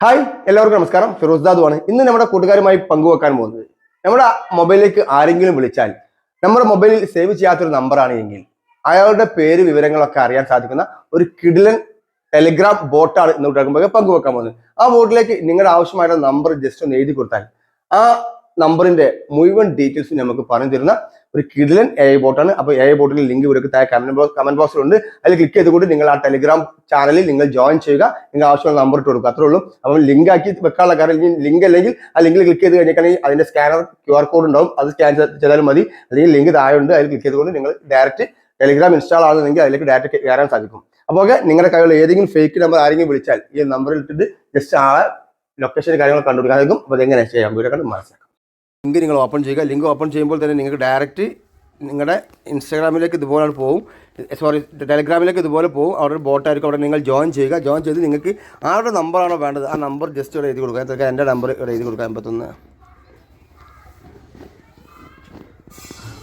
Hi എല്ലാവർക്കും നമസ്കാരം. ഫിറോസ് ദാദു ആണ് ഇന്ന് നമ്മുടെ കൂട്ടുകാരുമായി പങ്കുവെക്കാൻ പോകുന്നത്. നമ്മുടെ മൊബൈലിലേക്ക് ആരെങ്കിലും വിളിച്ചാൽ നമ്മുടെ മൊബൈലിൽ സേവ് ചെയ്യാത്തൊരു നമ്പറാണ് എങ്കിൽ അയാളുടെ പേര് വിവരങ്ങളൊക്കെ അറിയാൻ സാധിക്കുന്ന ഒരു കിഡിലൻ ടെലിഗ്രാം ബോട്ടാണ് ഇന്ന് കൂട്ടാക്കുമ്പോൾ പങ്കുവെക്കാൻ പോകുന്നത്. ആ ബോട്ടിലേക്ക് നിങ്ങളുടെ ആവശ്യമായിട്ടുള്ള നമ്പർ ജസ്റ്റ് ഒന്ന് എഴുതി കൊടുത്താൽ ആ നമ്പറിന്റെ മുഴുവൻ ഡീറ്റെയിൽസ് നമുക്ക് പറഞ്ഞു തരുന്ന ഒരു കിടിലൻ എ ഐ ബോട്ടാണ് അപ്പോൾ എ ഐ ലിങ്ക് ഇവർക്ക് താഴെ കമന്റ് ബോക്സ് കമന്റ് ബോക്സിലുണ്ട് അതിൽ ക്ലിക്ക് ചെയ്തുകൊണ്ട് നിങ്ങൾ ആ ടെലിഗ്രാം ചാനലിൽ നിങ്ങൾ ജോയിൻ ചെയ്യുക. നിങ്ങൾ ആവശ്യമുള്ള നമ്പർ ഇട്ട് കൊടുക്കുക. അത്രേ ഉള്ളൂ അപ്പം ലിങ്ക് ആക്കി വെക്കാനുള്ള കാര്യം ലിങ്ക് അല്ലെങ്കിൽ ആ ലിങ്കിൽ ക്ലിക്ക് ചെയ്ത് കഴിഞ്ഞാൽ അതിന്റെ സ്കാനർ ക്യു ആർ കോഡ് ഉണ്ടാവും. അത് സ്കാൻ ചെയ്താലും മതി. അല്ലെങ്കിൽ ലിങ്ക് താഴെ ഉണ്ട് അതിൽ ക്ലിക്ക് ചെയ്തുകൊണ്ട് നിങ്ങൾ ഡയറക്റ്റ് ടെലിഗ്രാം ഇൻസ്റ്റാൾ ആണെന്നുണ്ടെങ്കിൽ അതിലേക്ക് ഡയറക്റ്റ് കയറാൻ സാധിക്കും. അപ്പോൾ നിങ്ങളുടെ കയ്യിലുള്ള ഏതെങ്കിലും ഫേക്ക് നമ്പർ ആരെങ്കിലും വിളിച്ചാൽ ഈ നമ്പറിൽ ഇട്ടിട്ട് ജസ്റ്റ് ആ ലൊക്കേഷൻ കാര്യങ്ങൾ കണ്ടുപിടിക്കാൻ അപ്പോൾ അതെങ്ങനെ ചെയ്യാം? വീഡിയോ കണ്ട് മനസ്സിലാക്കാം. ലിങ്ക് നിങ്ങൾ ഓപ്പൺ ചെയ്യുക. ലിങ്ക് ഓപ്പൺ ചെയ്യുമ്പോൾ തന്നെ നിങ്ങൾക്ക് ഡയറക്റ്റ് നിങ്ങളുടെ ഇൻസ്റ്റാഗ്രാമിലേക്ക് ഇതുപോലെ പോകും സോറി ടെലിഗ്രാമിലേക്ക് ഇതുപോലെ പോകും അവിടെ ഒരു ബോട്ടായിരിക്കും അവിടെ നിങ്ങൾ ജോയിൻ ചെയ്യുക. ജോയിൻ ചെയ്ത് നിങ്ങൾക്ക് ആരുടെ നമ്പറാണോ വേണ്ടത്? ആ നമ്പർ ജസ്റ്റ് ഇവിടെ എഴുതി കൊടുക്കുക. എന്തൊക്കെ എന്റെ നമ്പർ ഇവിടെ എഴുതി കൊടുക്കുക. എൺപത്തൊന്ന്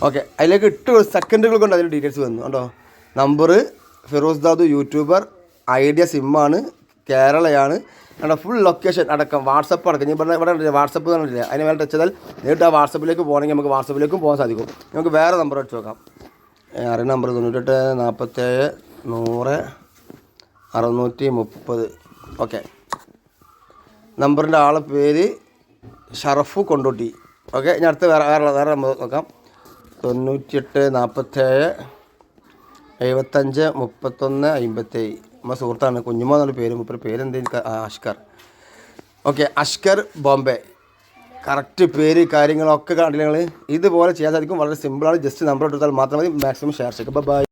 ഓക്കെ അതിലേക്ക് ഇട്ട് സെക്കൻഡുകൾ കൊണ്ട് അതിന്റെ ഡീറ്റെയിൽസ് വന്നു. കേട്ടോ number Firoz Dadu youtuber Idea സിമ്മാണ് കേരളയാണ്. അവിടെ ഫുൾ ലൊക്കേഷൻ അടക്കം വാട്സപ്പ് അടക്കം. ഞാൻ പറഞ്ഞ ഇവിടെ വാട്സപ്പ് പറഞ്ഞിട്ടില്ല? അതിന് വേണ്ടി ടച്ച് ചെയ്താൽ നേരിട്ട് ആ വാട്സപ്പിലേക്ക് പോകണമെങ്കിൽ നമുക്ക് വാട്സപ്പിലേക്കും പോകാൻ സാധിക്കും. നമുക്ക് വേറെ നമ്പർ വെച്ച് നോക്കാം. അറിയ നമ്പർ തൊണ്ണൂറ്റെട്ട് നാൽപ്പത്തേഴ് നൂറ് അറുന്നൂറ്റി മുപ്പത് ഓക്കെ. നമ്പറിന്റെ ആളെ പേര് ഷറഫു കൊണ്ടോട്ടി. ഓക്കെ ഞാൻ അടുത്ത് വേറെ വേറെ വേറെ നമ്പർ നോക്കാം. തൊണ്ണൂറ്റിയെട്ട് നാൽപ്പത്തേഴ് എഴുപത്തഞ്ച് മുപ്പത്തൊന്ന് അമ്പത്തേഴ് നമ്മുടെ സുഹൃത്താണ്. കുഞ്ഞുമോ എന്നുള്ള പേര് മുപ്പര് അഷ്കർ ഓക്കെ അഷ്കർ ബോംബെ. കറക്റ്റ് പേര് കാര്യങ്ങളൊക്കെ കണ്ടില്ല നിങ്ങൾ ഇതുപോലെ ചെയ്യാൻ സാധിക്കും. വളരെ സിമ്പിളാണ് ജസ്റ്റ് നമ്പർ എടുത്താൽ മാത്രം മതി. മാക്സിമം ഷെയർ ചെയ്യുക ബൈ